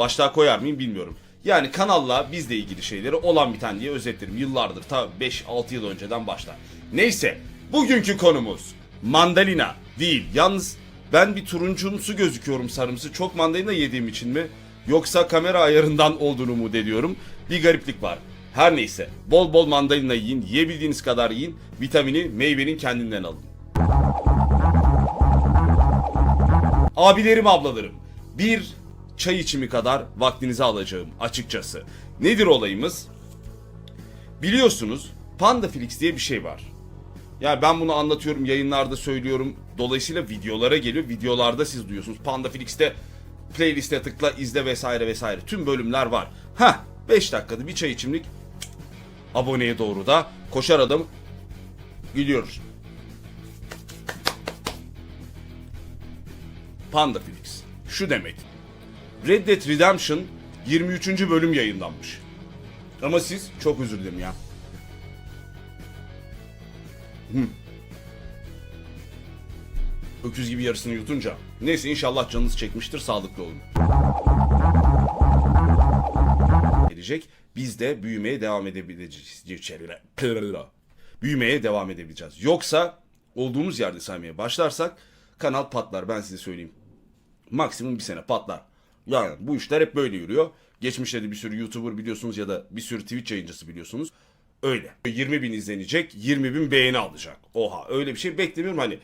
Başlığa koyar mıyım bilmiyorum. Yani kanalla bizle ilgili şeyleri olan biten diye özetlerim. Yıllardır ta 5-6 yıl önceden başlar. Neyse bugünkü konumuz mandalina değil. Yalnız ben bir turuncumsu gözüküyorum sarımsı. Çok mandalina yediğim için mi? Yoksa kamera ayarından olduğunu mu ediyorum? Bir gariplik var. Her neyse bol bol mandalina yiyin. Yiyebildiğiniz kadar yiyin. Vitamini meyvenin kendinden alın. Abilerim ablalarım bir çay içimi kadar vaktinizi alacağım açıkçası. Nedir olayımız? Biliyorsunuz Pandaflix diye bir şey var. Yani ben bunu anlatıyorum yayınlarda söylüyorum. Dolayısıyla videolara geliyor. Videolarda siz duyuyorsunuz. Pandaflix'te playlist'e tıkla izle vesaire vesaire. Tüm bölümler var. Ha 5 dakikada bir çay içimlik aboneye doğru da koşar adım gülüyoruz. Pandaflix. Şu demek. Red Dead Redemption 23. bölüm yayınlanmış. Ama siz çok özür dilerim ya. Hmm. Öküz gibi yarısını yutunca. Neyse inşallah canınız çekmiştir, sağlıklı olun. Gelecek. Biz de büyümeye devam edebileceğiz. Büyümeye devam edebileceğiz. Yoksa olduğumuz yerde saymaya başlarsak kanal patlar ben size söyleyeyim. Maksimum bir sene patlar. Yani bu işler hep böyle yürüyor. Geçmişte de bir sürü YouTuber biliyorsunuz ya da bir sürü Twitch yayıncısı biliyorsunuz. Öyle. 20 bin izlenecek, 20 bin beğeni alacak. Oha öyle bir şey beklemiyorum hani.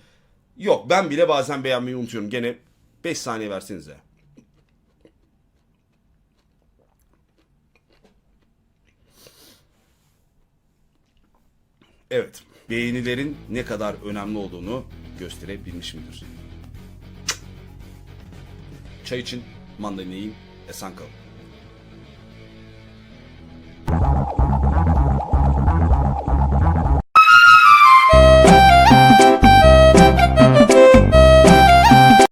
Yok ben bile bazen beğenmeyi unutuyorum. Gene 5 saniye versenize. Evet, beğenilerin ne kadar önemli olduğunu gösterebilmiş midir? Çay için mandalina yiyin, esen kalın.